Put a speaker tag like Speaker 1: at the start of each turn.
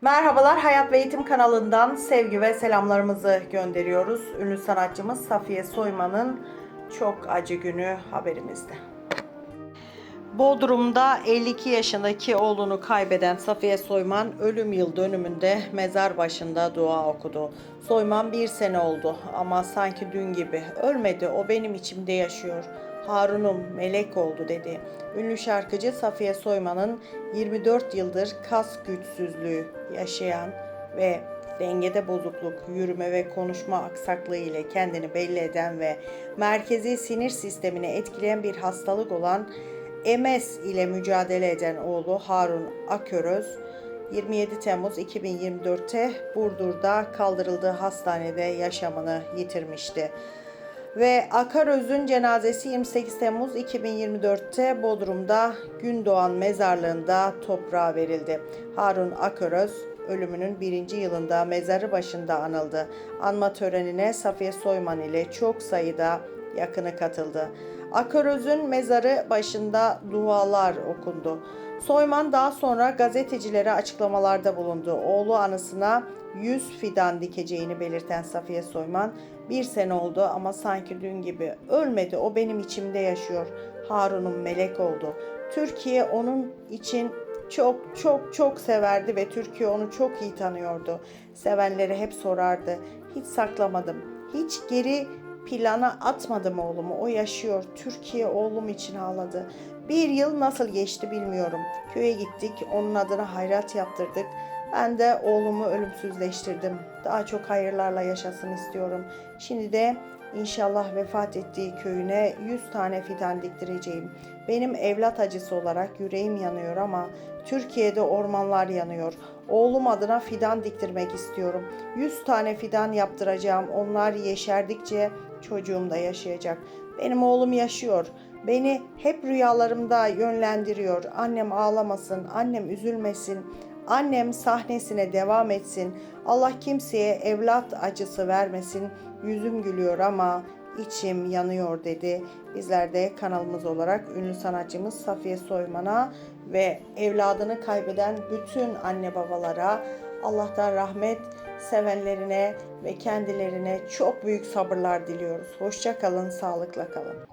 Speaker 1: Merhabalar Hayat ve Eğitim kanalından sevgi ve selamlarımızı gönderiyoruz. Ünlü sanatçımız Safiye Soyman'ın çok acı günü haberimizde. Bodrum'da 52 yaşındaki oğlunu kaybeden Safiye Soyman ölüm yıl dönümünde mezar başında dua okudu. Soyman bir sene oldu ama sanki dün gibi ölmedi o benim içimde yaşıyor. Harun'um melek oldu dedi. Ünlü şarkıcı Safiye Soyman'ın 24 yıldır kas güçsüzlüğü yaşayan ve dengede bozukluk, yürüme ve konuşma aksaklığı ile kendini belli eden ve merkezi sinir sistemini etkileyen bir hastalık olan MS ile mücadele eden oğlu Harun Aköröz 27 Temmuz 2024'te Burdur'da kaldırıldığı hastanede yaşamını yitirmişti. Ve Akaröz'ün cenazesi 28 Temmuz 2024'te Bodrum'da Gündoğan mezarlığında toprağa verildi. Harun Akaröz ölümünün birinci yılında mezarı başında anıldı. Anma törenine Safiye Soyman ile çok sayıda yakını katıldı. Akaröz'ün mezarı başında dualar okundu. Soyman daha sonra gazetecilere açıklamalarda bulundu. Oğlu anısına 100 fidan dikeceğini belirten Safiye Soyman, bir sene oldu ama sanki dün gibi ölmedi o benim içimde yaşıyor. Harun'un melek oldu. Türkiye onun için çok çok çok severdi ve Türkiye onu çok iyi tanıyordu. Sevenleri hep sorardı. Hiç saklamadım. Hiç geri plana atmadım oğlumu. O yaşıyor. Türkiye oğlum için ağladı. Bir yıl nasıl geçti bilmiyorum. Köye gittik. Onun adına hayrat yaptırdık. Ben de oğlumu ölümsüzleştirdim. Daha çok hayırlarla yaşasın istiyorum. Şimdi de inşallah vefat ettiği köyüne 100 tane fidan diktireceğim. Benim evlat acısı olarak yüreğim yanıyor ama Türkiye'de ormanlar yanıyor. Oğlum adına fidan diktirmek istiyorum. 100 tane fidan yaptıracağım. Onlar yeşerdikçe çocuğum da yaşayacak. Benim oğlum yaşıyor. Beni hep rüyalarımda yönlendiriyor. Annem ağlamasın, annem üzülmesin. Annem sahnesine devam etsin. Allah kimseye evlat acısı vermesin. Yüzüm gülüyor ama içim yanıyor dedi. Bizler de kanalımız olarak ünlü sanatçımız Safiye Soyman'a ve evladını kaybeden bütün anne babalara Allah'tan rahmet sevenlerine ve kendilerine çok büyük sabırlar diliyoruz. Hoşça kalın, sağlıkla kalın.